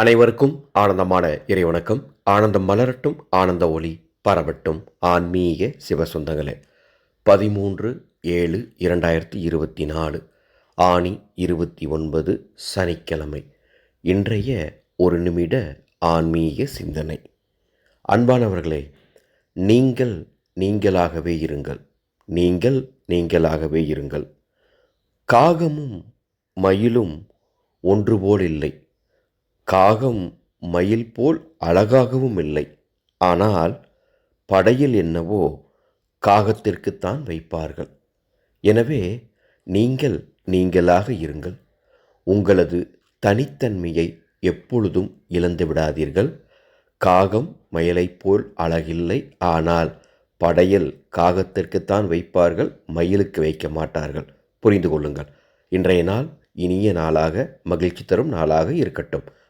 அனைவருக்கும் ஆனந்தமான இறைவணக்கம். ஆனந்தம் மலரட்டும் ஆனந்த ஒளி பரவட்டும். ஆன்மீக சிவசொந்தங்களே பதிமூன்று ஏழு இரண்டாயிரத்தி இருபத்தி நாலு ஆணி இருபத்தி ஒன்பது சனிக்கிழமை. இன்றைய ஒரு நிமிட ஆன்மீக சிந்தனை. அன்பானவர்களே நீங்கள் நீங்களாகவே இருங்கள். நீங்கள் நீங்களாகவே இருங்கள். காகமும் மயிலும் ஒன்று போல் இல்லை. காகம் மயில் போல் அழகாகவும் இல்லை. ஆனால் படையில் என்னவோ காகத்திற்குத்தான் வைப்பார்கள். எனவே நீங்கள் நீங்களாக இருங்கள். உங்களது தனித்தன்மையை எப்பொழுதும் இழந்து விடாதீர்கள். காகம் மயிலைப் போல் அழகில்லை. ஆனால் படையல் காகத்திற்குத்தான் வைப்பார்கள். மயிலுக்கு வைக்க மாட்டார்கள். புரிந்து கொள்ளுங்கள். இன்றைய நாள் இனிய நாளாக மகிழ்ச்சி தரும் நாளாக இருக்கட்டும்.